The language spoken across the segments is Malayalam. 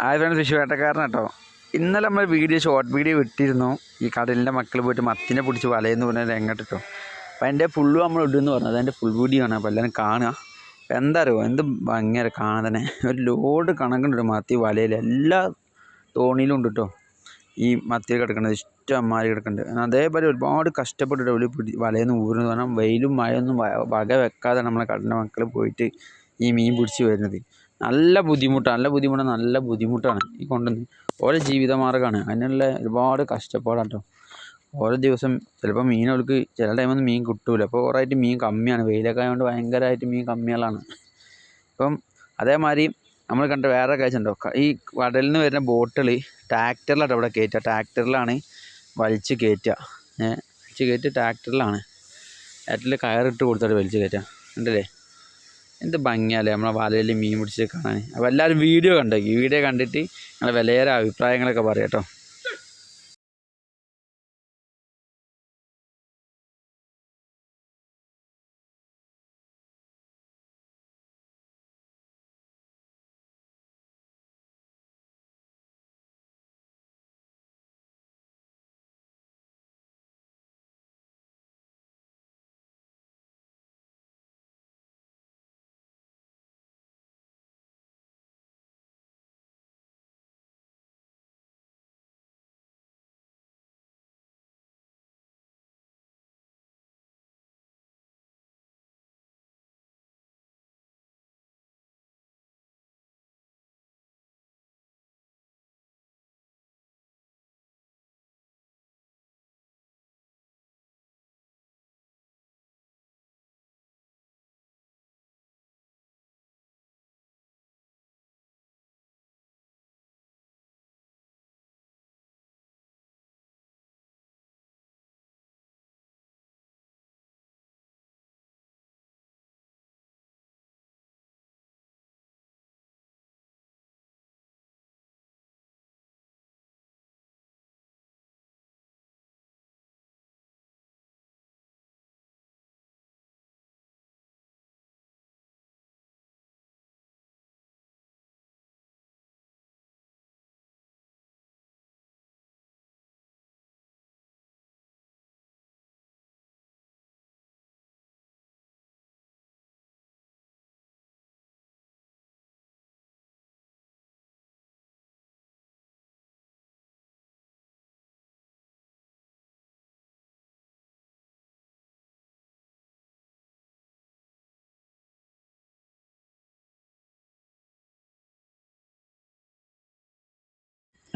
ഹായ് ഫ്രണ്ട്സ് വിഷു വേട്ടക്കാരൻ കേട്ടോ ഇന്നലെ നമ്മൾ വീഡിയോ ഷോർട്ട് വീഡിയോ വിട്ടിരുന്നു ഈ കടലിന്റെ മക്കൾ പോയിട്ട് മത്തിനെ പിടിച്ച് വലയെന്ന് പറഞ്ഞ എങ്ങോട്ടിട്ടോ അപ്പോൾ അതിന്റെ ഫുള്ള് നമ്മൾ ഇടുമെന്ന് പറഞ്ഞു. അതിന്റെ ഫുൾ വീഡിയോ ആണ്. അപ്പോൾ എല്ലാവരും കാണുക. എന്താ അറിയോ എന്ത് ഭംഗിയാണ് കാണാൻ തന്നെ. ഒരു ലോഡ് കണക്കുണ്ട് മത്തി വലയിൽ. എല്ലാ തോണിയിലും ഉണ്ട് കേട്ടോ ഈ മത്തി കിടക്കുന്നത് ഇഷ്ടം അമ്മാരി കിടക്കുന്നുണ്ട് അതേപോലെ ഒരുപാട് കഷ്ടപ്പെട്ടിട്ട് ഒരു പിടി വലയിൽ നിന്ന് ഊരുന്നത് കാരണം വെയിലും മഴയൊന്നും വക വെക്കാതെ നമ്മളെ കടലിന്റെ മക്കൾ പോയിട്ട് ഈ മീൻ പിടിച്ച് വരുന്നത്. നല്ല ബുദ്ധിമുട്ടാണ് നല്ല ബുദ്ധിമുട്ടാണ് നല്ല ബുദ്ധിമുട്ടാണ് ഈ കൊണ്ടുവന്ന്. ഓരോ ജീവിതമാർഗമാണ് അതിനുള്ള ഒരുപാട് കഷ്ടപ്പാടാണ് കേട്ടോ ഓരോ ദിവസം ചിലപ്പോൾ അവർക്ക് ചില ടൈമൊന്നും മീൻ കിട്ടൂല. അപ്പോൾ കുറേ ആയിട്ട് മീൻ കമ്മിയാണ്. വെയിലൊക്കെ ആയതുകൊണ്ട് ഭയങ്കരമായിട്ട് മീൻ കമ്മികളാണ്. ഇപ്പം അതേമാതിരി നമ്മൾ കണ്ട വേറെ കാഴ്ച ഉണ്ടോ? ക- ഈ കടലിൽ നിന്ന് വരുന്ന ബോട്ടുകൾ ട്രാക്ടറിലാണ് ഇവിടെ കയറ്റുക ട്രാക്ടറിലാണ് വലിച്ച് കയറ്റുക ഏഹ് വലിച്ച് കയറ്റി ട്രാക്ടറിലാണ് ട്രാക്ടറിൽ കയറിട്ട് കൊടുത്തിട്ട് വലിച്ച് കയറ്റുക ഉണ്ടല്ലേ എന്ത് ഭംഗിയല്ലേ നമ്മളെ വലയിൽ മീൻ പിടിച്ച് കാണാൻ അപ്പോൾ എല്ലാവരും വീഡിയോ കണ്ടേക്ക് വീഡിയോ കണ്ടിട്ട് നിങ്ങളെ വിലയേറെ അഭിപ്രായങ്ങളൊക്കെ പറയാം കേട്ടോ.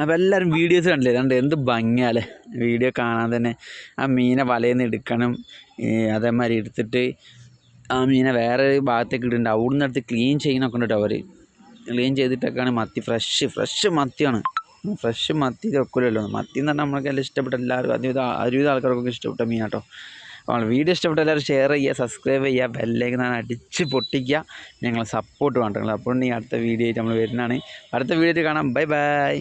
അപ്പോൾ എല്ലാവരും വീഡിയോസ് കണ്ടില്ലേ? കണ്ട് എന്ത് ഭംഗിയാലേ വീഡിയോ കാണാൻ തന്നെ ആ മീനെ വലയിൽ നിന്ന് എടുക്കണം അതേമാതിരി എടുത്തിട്ട് ആ മീനെ വേറെ ഭാഗത്തേക്ക് ഇടുന്നുണ്ട് അവിടെ നിന്ന് എടുത്ത് ക്ലീൻ ചെയ്യണമൊക്കെ ഉണ്ട് അവർ ക്ലീൻ ചെയ്തിട്ടൊക്കെയാണ് മത്തി ഫ്രഷ് ഫ്രഷ് മത്തിയാണ്. ഫ്രഷ് മത്തി വെക്കില്ലല്ലോ മത്തി എന്ന് പറഞ്ഞാൽ നമ്മൾക്ക് എല്ലാം ഇഷ്ടപ്പെട്ട എല്ലാവരും അതിവിധ ഒരുവിധ ആൾക്കാർക്കൊക്കെ ഇഷ്ടപ്പെട്ട മീൻ കേട്ടോ അപ്പോൾ വീഡിയോ ഇഷ്ടപ്പെട്ട എല്ലാവരും ഷെയർ ചെയ്യുക സബ്സ്ക്രൈബ് ചെയ്യുക ബെല്ലേക്ക് ഞാൻ അടിച്ച് പൊട്ടിക്കുക. ഞങ്ങളെ സപ്പോർട്ട് വേണ്ട അപ്പോൾ ഈ അടുത്ത വീഡിയോ ആയിട്ട് നമ്മൾ വരുന്നതാണ്. അടുത്ത വീഡിയോ കാണാം. Bye bye